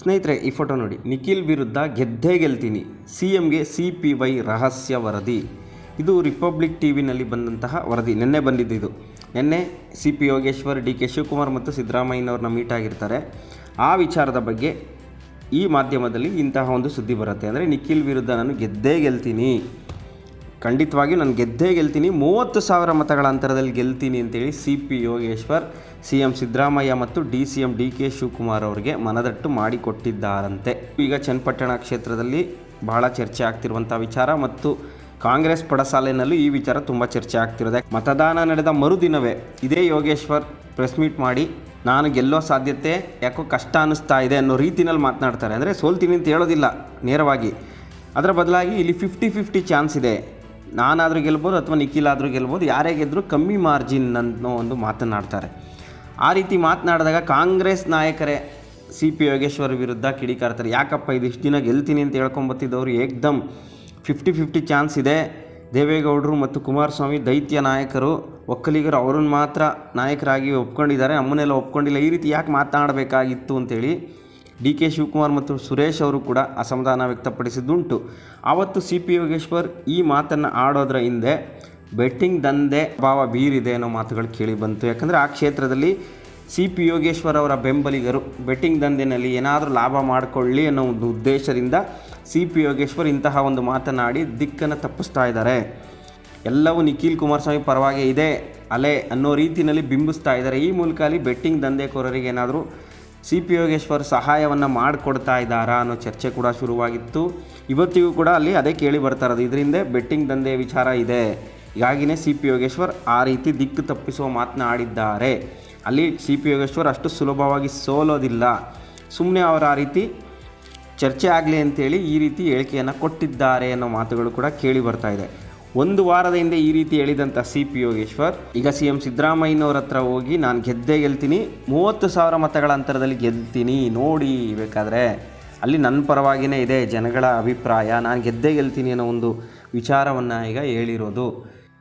ಸ್ನೇಹಿತರೆ, ಈ ಫೋಟೋ ನೋಡಿ. ನಿಖಿಲ್ ವಿರುದ್ಧ ಗೆದ್ದೇ ಗೆಲ್ತೀನಿ. ಸಿ ಎಂಗೆ ಸಿ ಪಿ ವೈ ರಹಸ್ಯ ವರದಿ. ಇದು ರಿಪಬ್ಲಿಕ್ ಟಿ ವಿನಲ್ಲಿ ಬಂದಂತಹ ವರದಿ. ನಿನ್ನೆ ಬಂದಿದ್ದು ಇದು. ನಿನ್ನೆ C P Yogeshwar, D K Shivakumar ಮತ್ತು ಸಿದ್ದರಾಮಯ್ಯನವ್ರನ್ನ ಮೀಟ್ ಆಗಿರ್ತಾರೆ. ಆ ವಿಚಾರದ ಬಗ್ಗೆ ಈ ಮಾಧ್ಯಮದಲ್ಲಿ ಇಂತಹ ಒಂದು ಸುದ್ದಿ ಬರುತ್ತೆ. ಅಂದರೆ ನಿಖಿಲ್ ವಿರುದ್ಧ ನಾನು ಗೆದ್ದೇ ಗೆಲ್ತೀನಿ. ಖಂಡಿತವಾಗಿಯೂ ನಾನು ಗೆದ್ದೇ ಗೆಲ್ತೀನಿ. ಮೂವತ್ತು ಸಾವಿರ ಮತಗಳ ಅಂತರದಲ್ಲಿ ಗೆಲ್ತೀನಿ ಅಂತೇಳಿ C P Yogeshwar, C M Siddaramaiah ಮತ್ತು D C M D K Shivakumar ಅವರಿಗೆ ಮನದಟ್ಟು ಮಾಡಿಕೊಟ್ಟಿದ್ದಾರಂತೆ. ಈಗ ಚನ್ನಪಟ್ಟಣ ಕ್ಷೇತ್ರದಲ್ಲಿ ಬಹಳ ಚರ್ಚೆ ಆಗ್ತಿರುವಂಥ ವಿಚಾರ ಮತ್ತು ಕಾಂಗ್ರೆಸ್ ಪಡಸಾಲೆನಲ್ಲೂ ಈ ವಿಚಾರ ತುಂಬ ಚರ್ಚೆ ಆಗ್ತಿರೋದೆ. ಮತದಾನ ನಡೆದ ಮರುದಿನವೇ ಇದೇ ಯೋಗೇಶ್ವರ್ ಪ್ರೆಸ್ ಮೀಟ್ ಮಾಡಿ ನಾನು ಗೆಲ್ಲೋ ಸಾಧ್ಯತೆ ಯಾಕೋ ಕಷ್ಟ ಅನ್ನಿಸ್ತಾ ಇದೆ ಅನ್ನೋ ರೀತಿನಲ್ಲಿ ಮಾತನಾಡ್ತಾರೆ. ಅಂದರೆ ಸೋಲ್ತೀನಿ ಅಂತ ಹೇಳೋದಿಲ್ಲ ನೇರವಾಗಿ. ಅದರ ಬದಲಾಗಿ ಇಲ್ಲಿ ಫಿಫ್ಟಿ ಫಿಫ್ಟಿ ಚಾನ್ಸ್ ಇದೆ. ನಾನಾದರೂ ಗೆಲ್ಬೋದು ಅಥವಾ ನಿಖಿಲ್ ಆದರೂ ಗೆಲ್ಬೋದು, ಯಾರೇ ಗೆದ್ದರೂ ಕಮ್ಮಿ ಮಾರ್ಜಿನ್ ಅನ್ನೋ ಒಂದು ಮಾತನಾಡ್ತಾರೆ ಆ ರೀತಿ ಮಾತನಾಡಿದಾಗ ಕಾಂಗ್ರೆಸ್ ನಾಯಕರೇ ಸಿ ಪಿ ಯೋಗೇಶ್ವರ್ ವಿರುದ್ಧ ಕಿಡಿಕಾರ್ತಾರೆ. ಯಾಕಪ್ಪ ಇದಿಷ್ಟು ದಿನ ಗೆಲ್ತೀನಿ ಅಂತ ಹೇಳ್ಕೊಂಬತ್ತಿದ್ದವರು ಏಕ್ದಮ್ ಫಿಫ್ಟಿ ಫಿಫ್ಟಿ ಚಾನ್ಸ್ ಇದೆ. ದೇವೇಗೌಡರು ಮತ್ತು ಕುಮಾರಸ್ವಾಮಿ ದೈತ್ಯ ನಾಯಕರು, ಒಕ್ಕಲಿಗರು ಅವ್ರನ್ನ ಮಾತ್ರ ನಾಯಕರಾಗಿ ಒಪ್ಕೊಂಡಿದ್ದಾರೆ. ನಮ್ಮನ್ನೆಲ್ಲ ಒಪ್ಕೊಂಡಿಲ್ಲ. ಈ ರೀತಿ ಯಾಕೆ ಮಾತನಾಡಬೇಕಾಗಿತ್ತು ಅಂತೇಳಿ ಡಿ ಕೆ ಶಿವಕುಮಾರ್ ಮತ್ತು ಸುರೇಶ್ ಅವರು ಕೂಡ ಅಸಮಾಧಾನ ವ್ಯಕ್ತಪಡಿಸಿದ್ದುಂಟು. ಆವತ್ತು ಸಿ ಪಿ ಯೋಗೇಶ್ವರ್ ಈ ಮಾತನ್ನು ಆಡೋದ್ರ ಹಿಂದೆ ಬೆಟ್ಟಿಂಗ್ ದಂಧೆ ಭಾವ ಬೀರಿದೆ ಅನ್ನೋ ಮಾತುಗಳು ಕೇಳಿ ಬಂತು. ಯಾಕಂದರೆ ಆ ಕ್ಷೇತ್ರದಲ್ಲಿ ಸಿ ಪಿ ಯೋಗೇಶ್ವರ್ ಅವರ ಬೆಂಬಲಿಗರು ಬೆಟ್ಟಿಂಗ್ ದಂಧೆನಲ್ಲಿ ಏನಾದರೂ ಲಾಭ ಮಾಡಿಕೊಳ್ಳಿ ಅನ್ನೋ ಒಂದು ಉದ್ದೇಶದಿಂದ ಸಿ ಪಿ ಯೋಗೇಶ್ವರ್ ಇಂತಹ ಒಂದು ಮಾತನಾಡಿ ದಿಕ್ಕನ್ನು ತಪ್ಪಿಸ್ತಾ ಇದ್ದಾರೆ. ಎಲ್ಲವೂ ನಿಖಿಲ್ ಕುಮಾರಸ್ವಾಮಿ ಪರವಾಗಿ ಇದೆ, ಅಲೆ ಅನ್ನೋ ರೀತಿಯಲ್ಲಿ ಬಿಂಬಿಸ್ತಾ ಇದ್ದಾರೆ. ಈ ಮೂಲಕ ಅಲ್ಲಿ ಬೆಟ್ಟಿಂಗ್ ದಂಧೆಕೋರರಿಗೆ ಏನಾದರೂ ಸಿ ಪಿ ಯೋಗೇಶ್ವರ್ ಸಹಾಯವನ್ನು ಮಾಡಿಕೊಡ್ತಾ ಇದ್ದಾರಾ ಅನ್ನೋ ಚರ್ಚೆ ಕೂಡ ಶುರುವಾಗಿತ್ತು. ಇವತ್ತಿಗೂ ಕೂಡ ಅಲ್ಲಿ ಅದೇ ಕೇಳಿ ಬರ್ತಾ ಇರೋದು. ಇದರಿಂದ ಬೆಟ್ಟಿಂಗ್ ದಂಧೆ ವಿಚಾರ ಇದೆ. ಹೀಗಾಗಿನೇ ಸಿ ಪಿ ಯೋಗೇಶ್ವರ್ ಆ ರೀತಿ ದಿಕ್ಕು ತಪ್ಪಿಸುವ ಮಾತನಾಡಿದ್ದಾರೆ ಅಲ್ಲಿ ಸಿ ಪಿ ಯೋಗೇಶ್ವರ್ ಅಷ್ಟು ಸುಲಭವಾಗಿ ಸೋಲೋದಿಲ್ಲ. ಸುಮ್ಮನೆ ಅವರು ಆ ರೀತಿ ಚರ್ಚೆ ಆಗಲಿ ಅಂತೇಳಿ ಈ ರೀತಿ ಹೇಳಿಕೆಯನ್ನು ಕೊಟ್ಟಿದ್ದಾರೆ ಅನ್ನೋ ಮಾತುಗಳು ಕೂಡ ಕೇಳಿ ಬರ್ತಾ ಇದೆ. ಒಂದು ವಾರದ ಹಿಂದೆ ಈ ರೀತಿ ಹೇಳಿದಂಥ ಸಿ ಪಿ ಯೋಗೇಶ್ವರ್, ಈಗ ಸಿ ಎಂ ಸಿದ್ದರಾಮಯ್ಯನವ್ರ ಹತ್ರ ಹೋಗಿ ನಾನು ಗೆದ್ದೇ ಗೆಲ್ತೀನಿ, ಮೂವತ್ತು ಸಾವಿರ ಮತಗಳ ಅಂತರದಲ್ಲಿ ಗೆಲ್ತೀನಿ, ನೋಡಿ ಬೇಕಾದರೆ. ಅಲ್ಲಿ ನನ್ನ ಪರವಾಗಿಯೇ ಇದೆ ಜನಗಳ ಅಭಿಪ್ರಾಯ, ನಾನು ಗೆದ್ದೇ ಗೆಲ್ತೀನಿ ಅನ್ನೋ ಒಂದು ವಿಚಾರವನ್ನು ಈಗ ಹೇಳಿರೋದು.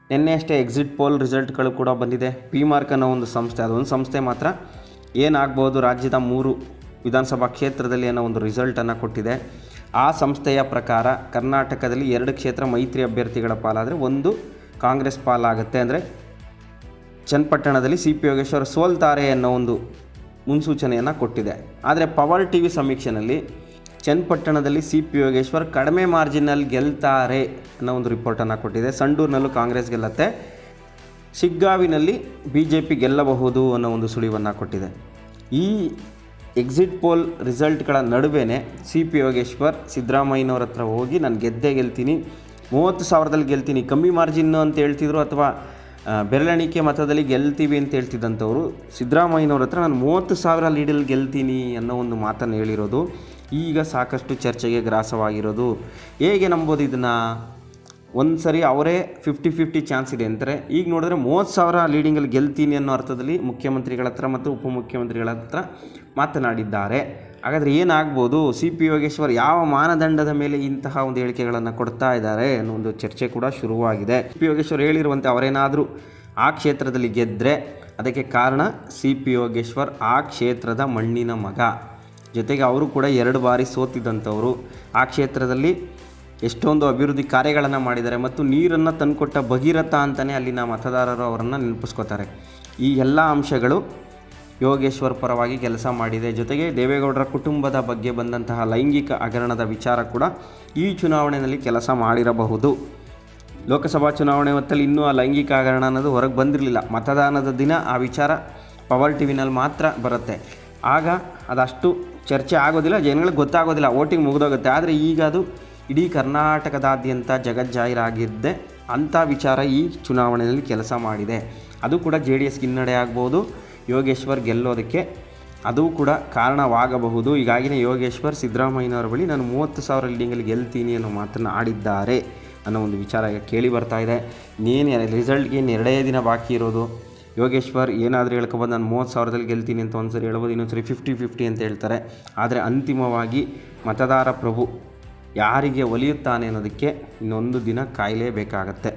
ನಿನ್ನೆ ಅಷ್ಟೇ ಎಕ್ಸಿಟ್ ಪೋಲ್ ರಿಸಲ್ಟ್ಗಳು ಕೂಡ ಬಂದಿದೆ. ಪಿ ಮಾರ್ಕ್ ಅನ್ನೋ ಒಂದು ಸಂಸ್ಥೆ, ಅದೊಂದು ಸಂಸ್ಥೆ ಮಾತ್ರ. ಏನಾಗ್ಬೋದು ರಾಜ್ಯದ ಮೂರು ವಿಧಾನಸಭಾ ಕ್ಷೇತ್ರದಲ್ಲಿ ಅನ್ನೋ ಒಂದು ರಿಸಲ್ಟನ್ನು ಕೊಟ್ಟಿದೆ. ಆ ಸಂಸ್ಥೆಯ ಪ್ರಕಾರ ಕರ್ನಾಟಕದಲ್ಲಿ ಎರಡು ಕ್ಷೇತ್ರ ಮೈತ್ರಿ ಅಭ್ಯರ್ಥಿಗಳ ಪಾಲಾದರೆ ಒಂದು ಕಾಂಗ್ರೆಸ್ ಪಾಲಾಗುತ್ತೆ ಅಂದರೆ ಚನ್ನಪಟ್ಟಣದಲ್ಲಿ ಸಿ ಪಿ ಯೋಗೇಶ್ವರ್ ಸೋಲ್ತಾರೆ ಅನ್ನೋ ಒಂದು ಮುನ್ಸೂಚನೆಯನ್ನು ಕೊಟ್ಟಿದೆ. ಆದರೆ ಪವರ್ ಟಿ ವಿ ಸಮೀಕ್ಷೆನಲ್ಲಿ ಚನ್ನಪಟ್ಟಣದಲ್ಲಿ ಸಿ ಪಿ ಯೋಗೇಶ್ವರ್ ಕಡಿಮೆ ಮಾರ್ಜಿನಲ್ಲಿ ಗೆಲ್ತಾರೆ ಅನ್ನೋ ಒಂದು ರಿಪೋರ್ಟನ್ನು ಕೊಟ್ಟಿದೆ. ಸಂಡೂರಿನಲ್ಲೂ ಕಾಂಗ್ರೆಸ್ ಗೆಲ್ಲತ್ತೆ. ಶಿಗ್ಗಾವಿನಲ್ಲಿ ಬಿ ಜೆ ಪಿ ಗೆಲ್ಲಬಹುದು ಅನ್ನೋ ಒಂದು ಸುಳಿವನ್ನು ಕೊಟ್ಟಿದೆ. ಈ ಎಕ್ಸಿಟ್ ಪೋಲ್ ರಿಸಲ್ಟ್ಗಳ ನಡುವೆನೇ ಸಿ ಪಿ ಯೋಗೇಶ್ವರ್ ಸಿದ್ದರಾಮಯ್ಯನವ್ರ ಹತ್ರ ಹೋಗಿ ನಾನು ಗೆದ್ದೇ ಗೆಲ್ತೀನಿ. ಮೂವತ್ತು ಸಾವಿರದಲ್ಲಿ ಗೆಲ್ತೀನಿ. ಕಮ್ಮಿ ಮಾರ್ಜಿನ್ನು ಅಂತ ಹೇಳ್ತಿದ್ರು ಅಥವಾ ಬೆರಳೆಣಿಕೆ ಮತದಲ್ಲಿ ಗೆಲ್ತೀವಿ ಅಂತ ಹೇಳ್ತಿದ್ದಂಥವ್ರು, ಸಿದ್ದರಾಮಯ್ಯನವ್ರ ಹತ್ರ ನಾನು ಮೂವತ್ತು ಸಾವಿರ ಲೀಡಲ್ಲಿ ಗೆಲ್ತೀನಿ ಅನ್ನೋ ಒಂದು ಮಾತನ್ನು ಹೇಳಿರೋದು. ಈಗ ಸಾಕಷ್ಟು ಚರ್ಚೆಗೆ ಗ್ರಾಸವಾಗಿರೋದು. ಹೇಗೆ ನಂಬೋದು ಇದನ್ನು? ಒಂದು ಸರಿ ಅವರೇ ಫಿಫ್ಟಿ ಫಿಫ್ಟಿ ಚಾನ್ಸ್ ಇದೆ ಅಂತಾರೆ. ಈಗ ನೋಡಿದ್ರೆ ಮೂವತ್ತು ಸಾವಿರ ಲೀಡಿಂಗಲ್ಲಿ ಗೆಲ್ತೀನಿ ಅನ್ನೋ ಅರ್ಥದಲ್ಲಿ ಮುಖ್ಯಮಂತ್ರಿಗಳ ಹತ್ರ ಮತ್ತು ಉಪಮುಖ್ಯಮಂತ್ರಿಗಳ ಹತ್ರ ಮಾತನಾಡಿದ್ದಾರೆ. ಹಾಗಾದರೆ ಏನಾಗ್ಬೋದು? ಸಿ ಪಿ ಯೋಗೇಶ್ವರ್ ಯಾವ ಮಾನದಂಡದ ಮೇಲೆ ಇಂತಹ ಒಂದು ಹೇಳಿಕೆಗಳನ್ನು ಕೊಡ್ತಾ ಇದ್ದಾರೆ ಅನ್ನೋ ಒಂದು ಚರ್ಚೆ ಕೂಡ ಶುರುವಾಗಿದೆ. ಸಿ ಪಿ ಯೋಗೇಶ್ವರ್ ಹೇಳಿರುವಂತೆ ಅವರೇನಾದರೂ ಆ ಕ್ಷೇತ್ರದಲ್ಲಿ ಗೆದ್ದರೆ ಅದಕ್ಕೆ ಕಾರಣ ಸಿ ಪಿ ಯೋಗೇಶ್ವರ್ ಆ ಕ್ಷೇತ್ರದ ಮಣ್ಣಿನ ಮಗ. ಜೊತೆಗೆ ಅವರು ಕೂಡ ಎರಡು ಬಾರಿ ಸೋತಿದ್ದಂಥವರು ಆ ಕ್ಷೇತ್ರದಲ್ಲಿ ಎಷ್ಟೊಂದು ಅಭಿವೃದ್ಧಿ ಕಾರ್ಯಗಳನ್ನು ಮಾಡಿದ್ದಾರೆ ಮತ್ತು ನೀರನ್ನು ತಂದುಕೊಟ್ಟ ಭಗೀರಥ ಅಂತಲೇ ಅಲ್ಲಿನ ಮತದಾರರು ಅವರನ್ನು ನೆನಪಿಸ್ಕೋತಾರೆ. ಈ ಎಲ್ಲ ಅಂಶಗಳು ಯೋಗೇಶ್ವರ್ ಪರವಾಗಿ ಕೆಲಸ ಮಾಡಿದೆ. ಜೊತೆಗೆ ದೇವೇಗೌಡರ ಕುಟುಂಬದ ಬಗ್ಗೆ ಬಂದಂತಹ ಲೈಂಗಿಕ ಹಗರಣದ ವಿಚಾರ ಕೂಡ ಈ ಚುನಾವಣೆಯಲ್ಲಿ ಕೆಲಸ ಮಾಡಿರಬಹುದು. ಲೋಕಸಭಾ ಚುನಾವಣೆ ಹೊತ್ತಲ್ಲಿ ಇನ್ನೂ ಆ ಲೈಂಗಿಕ ಹಗರಣ ಅನ್ನೋದು ಹೊರಗೆ ಬಂದಿರಲಿಲ್ಲ. ಮತದಾನದ ದಿನ ಆ ವಿಚಾರ ಪವರ್ ಟಿ ವಿನಲ್ಲಿ ಮಾತ್ರ ಬರುತ್ತೆ. ಆಗ ಅದಷ್ಟು ಚರ್ಚೆ ಆಗೋದಿಲ್ಲ, ಜನಗಳಿಗೆ ಗೊತ್ತಾಗೋದಿಲ್ಲ, ವೋಟಿಂಗ್ ಮುಗಿದೋಗುತ್ತೆ. ಆದರೆ ಈಗ ಅದು ಇಡೀ ಕರ್ನಾಟಕದಾದ್ಯಂತ ಜಗಜ್ಜಾಹೀರಾಗಿದ್ದೆ ಅಂಥ ವಿಚಾರ ಈ ಚುನಾವಣೆಯಲ್ಲಿ ಕೆಲಸ ಮಾಡಿದೆ. ಅದು ಕೂಡ ಜೆ ಡಿ ಎಸ್ ಹಿನ್ನಡೆ ಆಗ್ಬೋದು, ಯೋಗೇಶ್ವರ್ ಗೆಲ್ಲೋದಕ್ಕೆ ಅದು ಕೂಡ ಕಾರಣವಾಗಬಹುದು. ಈಗಾಗಿನ ಯೋಗೇಶ್ವರ್ ಸಿದ್ದರಾಮಯ್ಯನವರ ಬಳಿ ನಾನು ಮೂವತ್ತು ಸಾವಿರ ಲೀಡಿಂಗಲ್ಲಿ ಗೆಲ್ತೀನಿ ಅನ್ನೋ ಮಾತನ್ನು ಆಡಿದ್ದಾರೆ ಅನ್ನೋ ಒಂದು ವಿಚಾರ ಈಗ ಕೇಳಿ ಬರ್ತಾ ಇದೆ. ಇನ್ನೇನು ರಿಸಲ್ಟ್ಗೆ ಇನ್ನು ಎರಡೇ ದಿನ ಬಾಕಿ ಇರೋದು. ಯೋಗೇಶ್ವರ್ ಏನಾದರೂ ಹೇಳ್ಕೊಬೋದು, ನಾನು ಮೂವತ್ತು ಸಾವಿರದಲ್ಲಿ ಗೆಲ್ತೀನಿ ಅಂತ ಒಂದು ಸರಿ ಹೇಳ್ಬೋದು ಇನ್ನೊಂದು ಸರಿ ಫಿಫ್ಟಿ ಫಿಫ್ಟಿ ಅಂತ ಹೇಳ್ತಾರೆ. ಆದರೆ ಅಂತಿಮವಾಗಿ ಮತದಾರ ಪ್ರಭು ಯಾರಿಗೆ ಒಲಿಯುತ್ತಾನೆ ಅನ್ನೋದಕ್ಕೆ ಇನ್ನೊಂದು ದಿನ ಕಾಯಲೇಬೇಕಾಗತ್ತೆ